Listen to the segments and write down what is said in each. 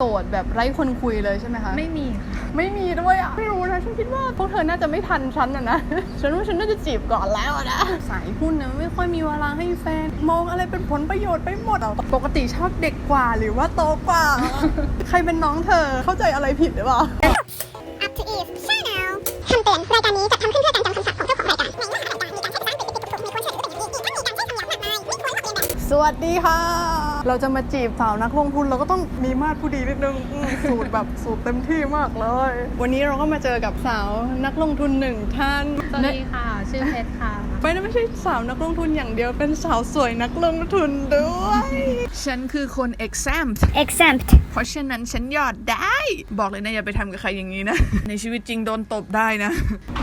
โสดแบบไร้คนคุยเลยใช่ไหมคะ ไม่มีค่ะ ไม่มีด้วยอะ ไม่รู้นะฉันคิดว่าพวกเธอน่าจะไม่ทันฉันอะนะ ฉันว่าฉันน่าจะจีบก่อนแล้วอะนะ สายหุ้นเนี่ยไม่ค่อยมีเวลาให้แฟน มองอะไรเป็นผลประโยชน์ไปหมดอะปกติชอบเด็กกว่าหรือว่าโตกว่า ใครเป็นน้องเธอเข้าใจอะไรผิดหรือเปล่า Up to Eve Channel คำเตือนรายการนี้จัดทำขึ้นเพื่อการจำคำศัพท์ของเจ้าของรายการในเนื้อหารายการมีการใช้ภาษาอังกฤษติดๆถูกๆมีควรเฉลยเป็นอย่างดีอีกทั้งมีการใช้คำหยาบมากมายไม่ควรลอกเลียนแบบสวัสดีค่ะ เราจะมาจีบสาวนักลงทุนเราก็ต้อง มีมาดผู้ดีนิดนึงอืมสูตรแบบสูตรเต็มที่มากเลย วันนี้เราก็มาเจอกับสาวนักลงทุนหนึ่งท่านสวัสดีค่ะ ชื่อเพชรค่ะ ไม่ได้ไม่ใช่สาวนักลงทุนอย่างเดียวเป็นสาวสวยนักลงทุนด้วย ฉันคือคน exempt exempt เพราะฉะนั้นฉันหยอดได้ บอกเลยนะอย่าไปทำกับใครอย่างนี้นะ ในชีวิตจริงโดนตบได้นะ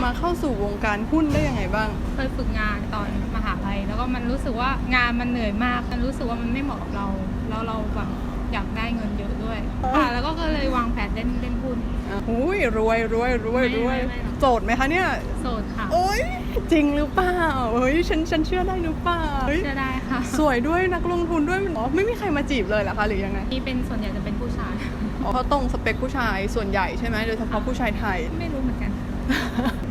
มาเข้าสู่วงการหุ้นได้ยังไงบ้าง เคยฝึกงานตอนมหาลัยแล้วก็มันรู้สึกว่างานมันเหนื่อยมาก มันรู้สึกว่ามันไม่เหมาะกับเรา แล้วเราแบบ อยากได้เงินเยอะด้วยค่ะแล้วก็เลยวางแผนเล่นเล่นหุ้น อุ้ยรวยรวยรวยรวยไม่ไม่ไม่หรอก โสดไหมคะเนี่ย โสดค่ะโอ้ยจริงหรือเปล่าเฮ้ยฉันฉันเชื่อได้หรือเปล่าเฮ้ยเชื่อได้ค่ะสวยด้วยนักลงทุนด้วยอ๋อไม่มีใครมาจีบเลยเหรอคะหรือยังไงนี่เป็นส่วนใหญ่จะเป็นผู้ชาย อ๋อเขาตรงสเปคผู้ชายส่วนใหญ่ใช่ไหมโดยเฉพาะผู้ชายไทย ไม่รู้เหมือนกัน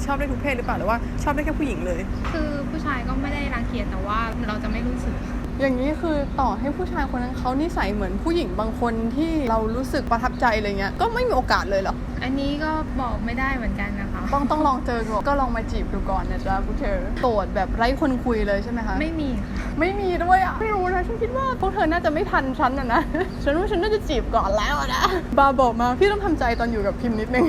ชอบได้ทุกเพศหรือเปล่าหรือว่าชอบได้แค่ผู้หญิงเลย คือผู้ชายก็ไม่ได้รังเกียจแต่ว่าเราจะไม่รู้สึก อย่างนี้คือต่อให้ผู้ชายคนนั้นเขานิสัยเหมือนผู้หญิงบางคนที่เรารู้สึกประทับใจอะไรเงี้ยก็ไม่มีโอกาสเลยเหรออันนี้ก็บอกไม่ได้เหมือนกันนะคะ ต้องต้องลองเจอก่อนก็ลองมาจีบดูก่อนนะจ๊ะพวกเธอโสดแบบไร้คนคุยเลยใช่ไหมคะไม่มีค่ะไม่มีด้วยอะไม่รู้นะฉันคิดว่าพวกเธอน่าจะไม่ทันฉันอะนะฉันว่าฉันน่าจะจีบก่อนแล้วอะนะบาบอกมาพี่ต้องทำใจตอนอยู่กับพิมพ์นิดนึง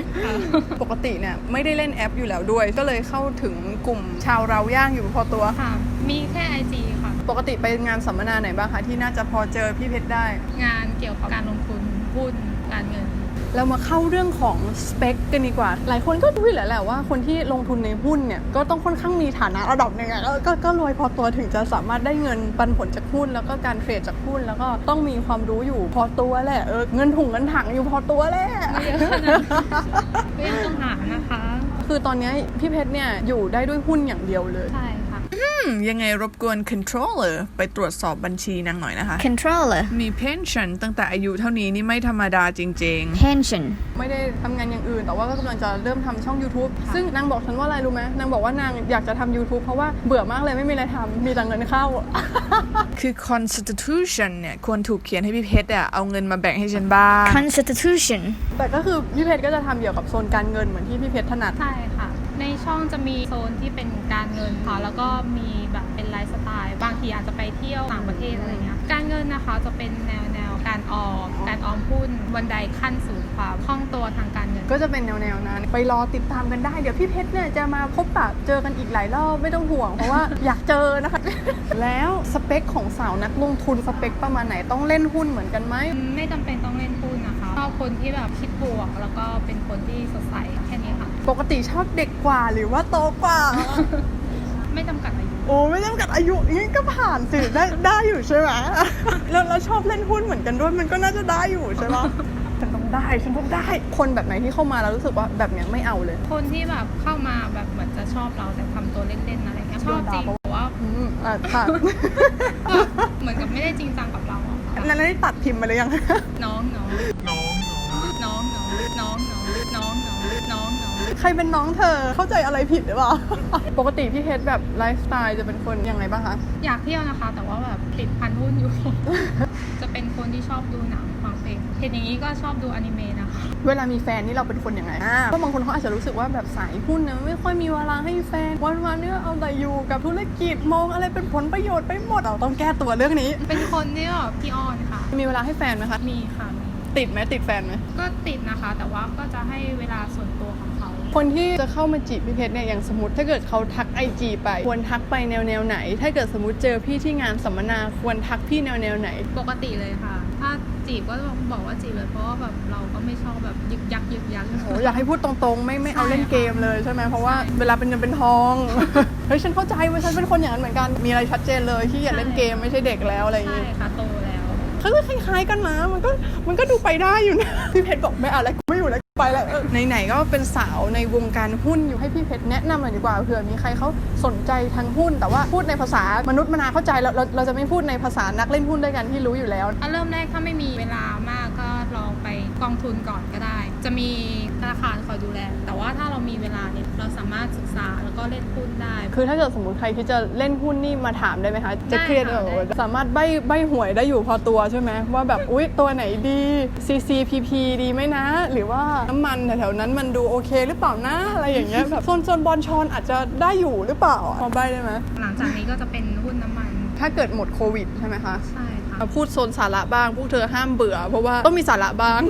ปกติเนี่ยไม่ได้เล่นแอปอยู่แล้วด้วย ก็เลยเข้าถึงกลุ่มชาวเราย่างอยู่พอตัวค่ะ มีแค่ไอจีค่ะ ปกติไปงานสัมมนาไหนบ้างคะที่น่าจะพอเจอพี่เพชรได้ งานเกี่ยวกับการลงทุนหุ้นการเงิน เรามาเข้าเรื่องของสเปคกันดีกว่า หลายคนก็รู้อยู่แล้วแหละว่าคนที่ลงทุนในหุ้นเนี่ยก็ต้องค่อนข้างมีฐานะระดับหนึ่งอะก็ก็ก็รวยพอตัวถึงจะสามารถได้เงินปันผลจากหุ้น แล้วก็การเทรดจากหุ้นแล้วก็ต้องมีความรู้อยู่พอตัวแหละเออเงินถุงเงินถังอยู่พอตัวแหละไม่เยอะขนาดนั้นก็ยังต้องหานะคะ คือตอนนี้พี่เพชรเนี่ยอยู่ได้ด้วยหุ้นอย่างเดียวเลยใช่ค่ะ ยังไงรบกวน controller ไปตรวจสอบบัญชีนางหน่อยนะคะ controller มี pension ตั้งแต่อายุเท่านี้นี่ไม่ธรรมดาจริงๆ pension ไม่ได้ทำงานอย่างอื่น แต่ว่าก็กำลังจะเริ่มทำช่อง YouTube ซึ่งนางบอกฉันว่าอะไรรู้ไหมนางบอกว่านางอยากจะทำ YouTube เพราะว่าเบื่อมากเลยไม่มีอะไรทำมีแต่เงินเข้า คือ constitution เนี่ย ควรถูกเขียนให้พี่เพชรอะเอาเงินมาแบ่งให้ฉันบ้าง constitution แต่ก็คือพี่เพชรก็จะทำเกี่ยวกับโซนการเงินเหมือนที่พี่เพชรถนัด ใช่ค่ะ ในช่องจะมีโซนที่เป็นการเงินค่ะแล้วก็มีแบบเป็นไลฟ์สไตล์ บางทีอาจจะไปเที่ยวต่างประเทศอะไรเงี้ยการเงินนะคะจะเป็นแนวแนวการออมการออมหุ้นบันไดขั้นสู่ความคล่องตัวทางการเงิน ก็จะเป็นแนวๆนั้น ไปรอติดตามกันได้ เดี๋ยวพี่เพชรเนี่ยจะมาพบปะเจอกันอีกหลายรอบไม่ต้องห่วง เพราะว่าอยากเจอนะคะ แล้วสเปคของสาวนักลงทุนสเปคประมาณไหนต้องเล่นหุ้นเหมือนกันไหม ไม่จำเป็นต้องเล่นหุ้นนะคะช อบคนที่แบบคิดบวก แล้วก็เป็นคนที่สดใสแค่นี้ค่ะ ปกติชอบเด็กกว่าหรือว่าโตกว่า ไม่จำกัดอายุโอ้ไม่จำกัดอายุนี่ก็ผ่านสิได้ได้อยู่ใช่ไหมแล้วเราชอบเล่นหุ้นเหมือนกันด้วยมันก็น่าจะได้อยู่ใช่ไหมฉันต้องได้ฉันต้องได้คนแบบไหนที่เข้ามาแล้วรู้สึกว่าแบบเนี้ยไม่เอาเลย คนที่แบบเข้ามาแบบเหมือนจะชอบเราแต่ทำตัวเล่นๆอะไรเงี้ยชอบจริงแต่ว่าอืมอะค่ะก็เหมือนกับไม่ได้จริงจังกับเราอะค่ะ นั้นได้ตัดพิมพ์มาเลยยัง น้องน้อง น้อง ใครเป็นน้องเธอเข้าใจอะไรผิดหรือเปล่า ปกติพี่เพชรแบบไลฟ์สไตล์จะเป็นคนยังไงบ้างคะ อยากเที่ยวนะคะ แต่ว่าแบบติดพันหุ้นอยู่ จะเป็นคนที่ชอบดูหนังฟังเพลงเห็นอย่างนี้ก็ชอบดูอนิเมะนะคะ เวลามีแฟนนี่เราเป็นคนยังไงอ่าก็บางคนเขาอาจจะรู้สึกว่าแบบสายหุ้นเนี่ยไม่ค่อยมีเวลาให้แฟนวันวันๆเนี่ยเอาแต่อยู่กับธุรกิจมองอะไรเป็นผลประโยชน์ไปหมดเราต้องแก้ตัวเรื่องนี้ เป็นคนที่แบบพี่ออนค่ะ มีเวลาให้แฟนไหมคะมีค่ะมีติดไหมติดแฟนไหมก็ติดนะคะ แต่ว่าก็จะให้เวลาส่วนตัวของเขา คนที่จะเข้ามาจีบพี่เพชรเนี่ยอย่างสมมติถ้าเกิดเขาทักไอจีไป ควรทักไปแนวแนวไหน ถ้าเกิดสมมติเจอพี่ที่งานสัมมนาควรทักพี่แนวแนวไหน ปกติเลยค่ะ ถ้าจีบก็ต้องบอกว่าจีบเลยเพราะว่าแบบเราก็ไม่ชอบแบบยึกยักยึกยัก โอ้อยากให้พูดตรงๆ ไม่ไม่เอาเล่นเกมเลยใช่ไหมเพราะว่าใช่เวลาเป็นเงินเป็นทอง เฮ้ยฉันเข้าใจว่าฉันเป็นคนอย่างนั้นเหมือนกันมีอะไรชัดเจนเลยที่อยากเล่นเกมไม่ใช่เด็กแล้วอะไรอย่างใช่งี้ค่ะโตแล้วเขาก็คล้ายๆกันนะมันก็มันก็ดูไปได้อยู่นะพี่เพชรบอกไม่เอาแล้ว ไม่อยู่แล้วไปแล้วไหนๆก็เป็นสาวในวงการหุ้นอยู่ให้พี่เพชรแนะนำหน่อยดีกว่าเผื่อมีใครเขาสนใจทางหุ้น แต่ว่าพูดในภาษามนุษย์มนาเข้าใจเราเราเราจะไม่พูดในภาษานักเล่นหุ้นด้วยกันที่รู้อยู่แล้ว อะเริ่มแรกถ้าไม่มีเวลามากก็ลองไปองทุนก่อนก็ได้ จะมีธนาคารคอยดูแล แต่ว่าถ้าเรามีเวลาเนี่ยเราสามารถศึกษาแล้วก็เล่นหุ้นได้ คือถ้าเกิดสมมติใครที่จะเล่นหุ้นนี่มาถามได้ไหมคะ จะได้เครียดค่ะแบบได้สามารถใบใบหวยได้อยู่พอตัวใช่ไหมว่าแบบอุ๊ยตัวไหนดี CCPP ดีไหมนะ หรือว่าน้ำมันแถวๆนั้นมันดูโอเคหรือเปล่านะอะไรอย่างเงี้ยแบบโซนโซนบอลชอนอาจจะได้อยู่หรือเปล่าพอใบได้ไหมหลังจากนี้ก็จะเป็นหุ้นน้ำมัน ถ้าเกิดหมดโควิดใช่ไหมคะใช่ค่ะมา พูดโซนสาระบ้าง พวกเธอห้ามเบื่อ เพราะว่าต้องมีสาระบ้าง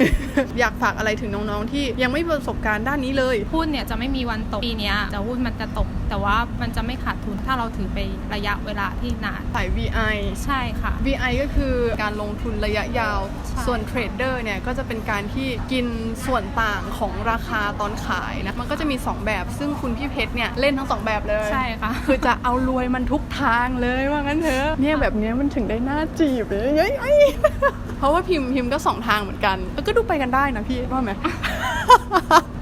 อยากฝากอะไรถึงน้องๆที่ยังไม่ประสบการณ์ด้านนี้เลย พูดเนี่ยจะไม่มีวันตกปีนี้จะพูดมันจะตก แต่ว่ามันจะไม่ขาดทุนถ้าเราถือไประยะเวลาที่นานสาย VI ใช่ค่ะ VI ก็คือการลงทุนระยะยาวใช่ส่วนเทรดเดอร์เนี่ยก็จะเป็นการที่กินส่วนต่างของราคาตอนขายนะ มันก็จะมี 2 แบบ ซึ่งคุณพี่เพชรเนี่ยเล่นทั้ง 2 แบบเลย ใช่ค่ะ คือจะเอารวยมันทุกทางเลยว่างั้นเถอะ เนี่ยแบบเนี้ยมันถึงได้หน้าจีบเลยเอ้ย เอ้ยเพราะว่าพิมพ์พิมพ์ก็สองทางเหมือนกันเออก็ดูไปกันได้นะพี่ว่าไหม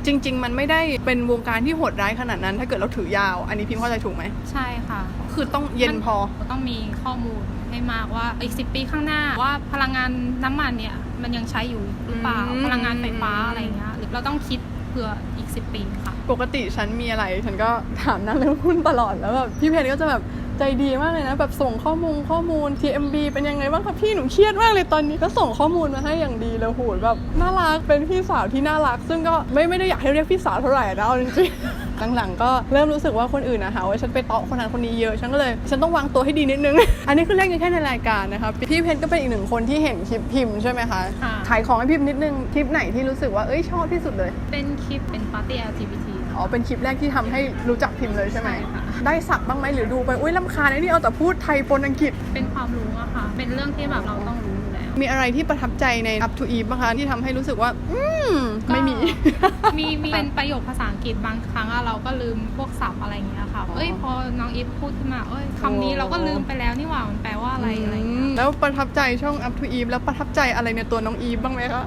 จริง ๆ มันไม่ได้เป็นวงการที่โหดร้ายขนาดนั้น ถ้าเกิดเราถือยาว อันนี้พิมพ์เข้าใจถูกไหมใช่ค่ะ คือต้องเย็นพอมันต้องมีข้อมูลให้มากว่าอีกสิปีข้างหน้าว่าพลังงานน้ำมันเนี่ยมันยังใช้อยู่หรือเปล่าอืมพลังงานไฟฟ้าอะไรเงี้ยหรือเราต้องคิดเผื่ออีก10ปีค่ะ ปกติฉันมีอะไรฉันก็ถามนักเรื่องหุ้นตลอดแล้วแบบพี่เพชรก็จะแบบ ใจดีมากเลยนะ แบบส่งข้อมูลข้อมูล TMB เป็นยังไงบ้างคะพี่หนูเครียดมากเลยตอนนี้ก็ส่งข้อมูลมาให้อย่างดีเลยโหยแบบน่ารักเป็นพี่สาวที่น่ารัก ซึ่งก็ไม่ไม่ได้อยากให้เรียกพี่สาวเท่าไหร่นะเอาจริงๆหลังๆก็เริ่มรู้สึกว่าคนอื่นนะหาว่าฉันไปเตาะคนนั้นคนนี้เยอะ ฉันก็เลย ฉันต้องวางตัวให้ดีนิดนึง อันนี้คือเล่นกันแค่ในรายการนะคะพี่เพชรก็เป็นอีกหนึ่งคนที่เห็นคลิปพิมพ์ใช่ไหมคะค่ะขายของให้พิมพ์นิดนึงคลิปไหนที่รู้สึกว่าเอ้ยชอบที่สุดเลย เป็นคลิปเป็นปาร์ตี้ LGBT อ๋อเป็นคลิปแรกที่ทำให้รู้จักพิมพ์เลยใช่ไหมใช่ค่ะ ได้สักบ้างไหมหรือดูไปอุ้ยลำคาญไอ้นี่เอาแต่พูดไทยปนอังกฤษ เป็นความรู้อะค่ะ เป็นเรื่องที่แบบเราต้องรู้ มีอะไรที่ประทับใจใน Up to Eve บ้างคะที่ทำให้รู้สึกว่า อืมไม่มี มีมีเป็นประโยคภาษาอังกฤษบางครั้งอะเราก็ลืมพวกศัพท์อะไรอย่างเงี้ยค่ะ เอ้ยพอน้องอีฟพูดขึ้นมา เอ้ยคำนี้เราก็ลืมไปแล้วนี่หว่ามันแปลว่าอะไรอะไรอย่างเงี้ย แล้วประทับใจช่อง Up to Eve แล้วประทับใจอะไรในตัวน้องอีฟบ้างไหมคะ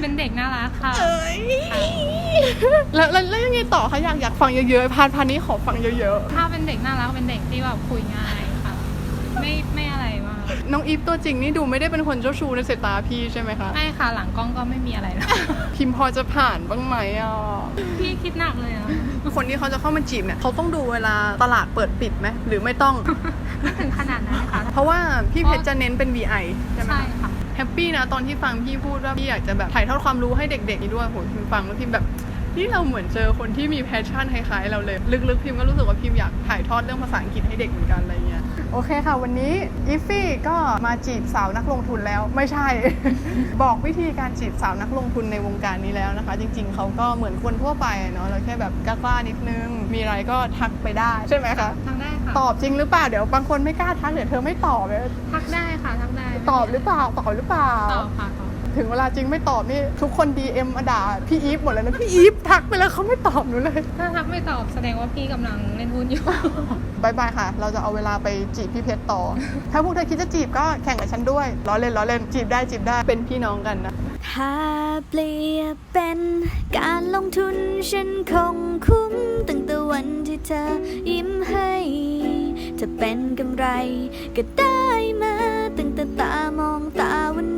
เป็นเด็กน่ารักค่ะเอ้ยแล้วแล้วแล้วยังไงต่อคะอยากอยากฟังเยอะๆพาร์ทพาร์ทนี้ขอฟังเยอะถ้าเป็นเด็กน่ารักเป็นเด็กที่แบบคุยง่ายค่ะ ไม่ไม่อะไรมากๆน้องอีฟตัวจริงนี่ดูไม่ได้เป็นคนเจ้าชู้ในสายตาพี่ใช่ไหมคะ ไม่ค่ะหลังกล้องก็ไม่มีอะไรแล้ว พิมพ์พอจะผ่านบ้างไหมอะ พี่คิดหนักเลยอะคนที่เขาจะเข้ามาจีบเนี่ยเขาต้องดูเวลาตลาดเปิดปิดไหมหรือไม่ต้อง ไม่ถึงขนาดนั้นค่ะเพราะว่าพี่เพชรจะเน้นเป็น VI ใช่ไหมใช่ค่ะ แฮปปี้นะตอนที่ฟังพี่พูดว่าพี่อยากจะแบบถ่ายทอดความรู้ให้เด็กๆนี่ด้วยโหพิมฟังแล้วพิมแบบที่เราเหมือนเจอคนที่มีแพชชั่นคล้ายๆเราเลย ลึกๆพิมก็รู้สึกว่าพิมอยากถ่ายทอดเรื่องภาษาอังกฤษให้เด็กเหมือนกันอะไรเงี้ย โอเคค่ะ วันนี้อีฟฟี่ก็มาจีบสาวนักลงทุนแล้วไม่ใช่ บอกวิธีการจีบสาวนักลงทุนในวงการนี้แล้วนะคะ จริง ๆเขาก็เหมือนคนทั่วไปอะเนาะเราแค่แบบกล้าๆนิดนึง มีอะไรก็ทักไปได้ใช่ไหมคะทักได้ค่ะตอบจริงหรือเปล่าเดี๋ยวบางคนไม่กล้าทักเดี๋ยวเธอไม่ตอบเลยทักได้ค่ะทักได้ตอบหรือเปล่าตอบหรือเปล่าตอบค่ะตอบ ถึงเวลาจริงไม่ตอบนี่ทุกคน DM มาด่าพี่อีฟหมดเลยนะพี่อีฟทักไปแล้วเขาไม่ตอบหนูเลย ถ้าทักไม่ตอบแสดงว่าพี่กำลังเล่นหุ้นอยู่ บายบายค่ะ เราจะเอาเวลาไปจีบพี่เพชรต่อ ถ้าพวกเธอคิดจะจีบก็แข่งกับฉันด้วยล้อเล่นล้อเล่นจีบได้จีบได้เป็นพี่น้องกันนะถ้าเปรียบเป็นการลงทุนฉันคงคุ้มตั้งแต่วันที่เธอยิ้มให้จะเป็นกำไรก็ได้มาตั้งแต่ตามองตาวัน